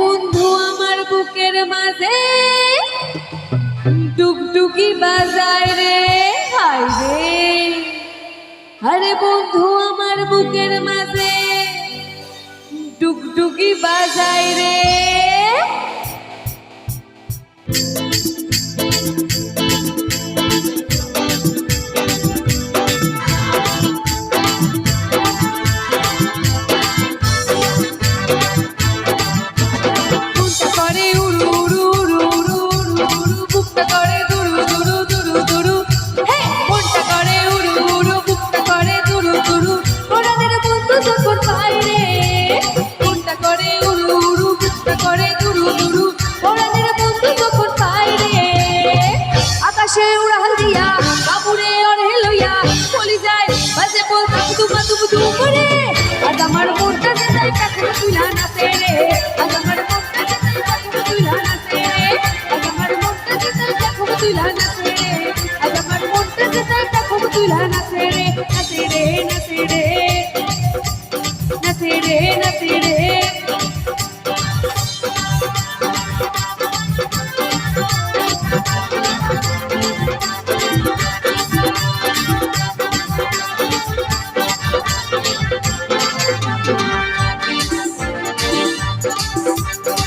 বন্ধু আমার বুকের মাঝে, টুকটুকি বাজায় রে, হায় রে। আরে বন্ধু আমার বুকের মাঝে, টুকটুকি বাজায় রে। তুইলা নাচে রে আজ আমার মনটা যে তাই কাছে তুইলা নাচে রে নাচে রে নাচে রে নাচে রে নাচে রে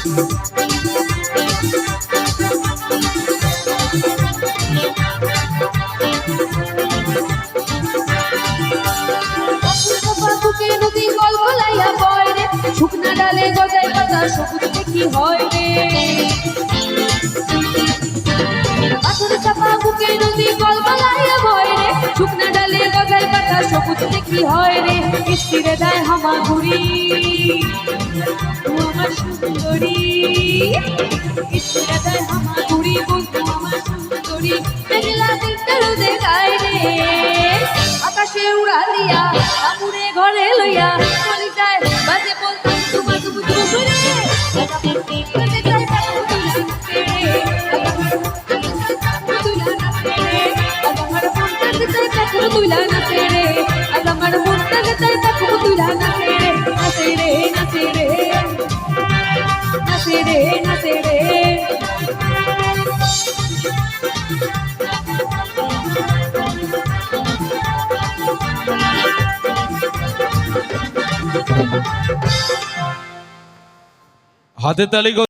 বুকে শুকনা ডালে গজায় পাতা, সবুজ দেখি হয় রে। পাথর চাপা বুকে নদী গলগলাইয়া বয় রে। শুকনা ডালে গজায় পাতা, সবুজ দেখি হয় রে। কিস্তিরে দেয় হামা ঘুরি আমার সুন্দরী। কিস্তিরে দেয় হামা ঘুরি বন্ধু আমার সুন্দরী। মেঘলা দিনটা রোদে রে। আকাশে উড়া আমুরে ঘরে লইয়া নাচে রে নাচে রে হাতে তালি